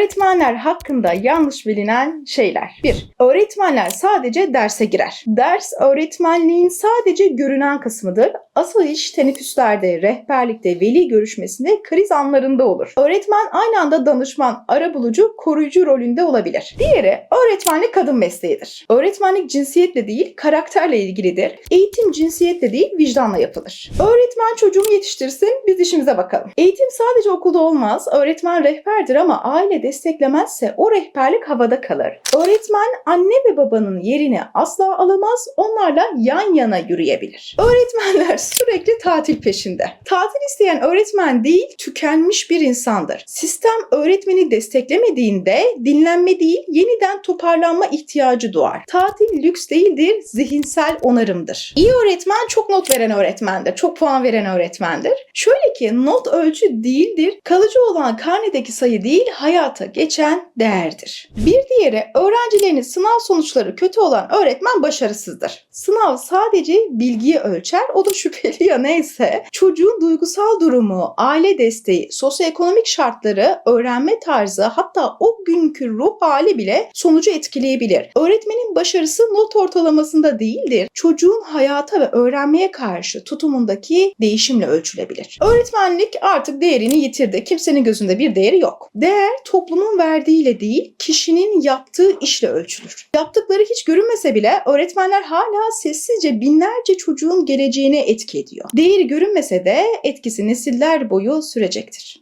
Öğretmenler hakkında yanlış bilinen şeyler. 1. Öğretmenler sadece derse girer. Ders öğretmenliğin sadece görünen kısmıdır. Asıl iş teneffüslerde, rehberlikte, veli görüşmesinde, kriz anlarında olur. Öğretmen aynı anda danışman, arabulucu, koruyucu rolünde olabilir. Diğeri öğretmenlik kadın mesleğidir. Öğretmenlik cinsiyetle değil, karakterle ilgilidir. Eğitim cinsiyetle değil, vicdanla yapılır. Öğretmen çocuğunu yetiştirsin, biz işimize bakalım. Eğitim sadece okulda olmaz. Öğretmen rehberdir ama aile desteklemezse o rehberlik havada kalır. Öğretmen anne ve babanın yerini asla alamaz, onlarla yan yana yürüyebilir. Öğretmenler sürekli tatil peşinde. Tatil isteyen öğretmen değil, tükenmiş bir insandır. Sistem öğretmeni desteklemediğinde dinlenme değil, yeniden toparlanma ihtiyacı doğar. Tatil lüks değildir, zihinsel onarımdır. İyi öğretmen çok not veren öğretmendir, çok puan veren öğretmendir. Şöyle ki not ölçü değildir, kalıcı olan karnedeki sayı değil, hayata geçen değerdir. Bir diğeri öğrencilerin sınav sonuçları kötü olan öğretmen başarısızdır. Sınav sadece bilgiyi ölçer, o da şüpheli ya neyse. Çocuğun duygusal durumu, aile desteği, sosyoekonomik şartları, öğrenme tarzı hatta o günkü ruh hali bile sonucu etkileyebilir. Öğretmenin başarısı not ortalamasında değildir. Çocuğun hayata ve öğrenmeye karşı tutumundaki değişimle ölçülebilir. Öğretmenlik artık değerini yitirdi. Kimsenin gözünde bir değeri yok. Değer toplumun verdiğiyle değil, kişinin yaptığı işle ölçülür. Yaptıkları hiç görünmese bile öğretmenler hala sessizce binlerce çocuğun geleceğine etki ediyor. Değeri görünmese de etkisi nesiller boyu sürecektir.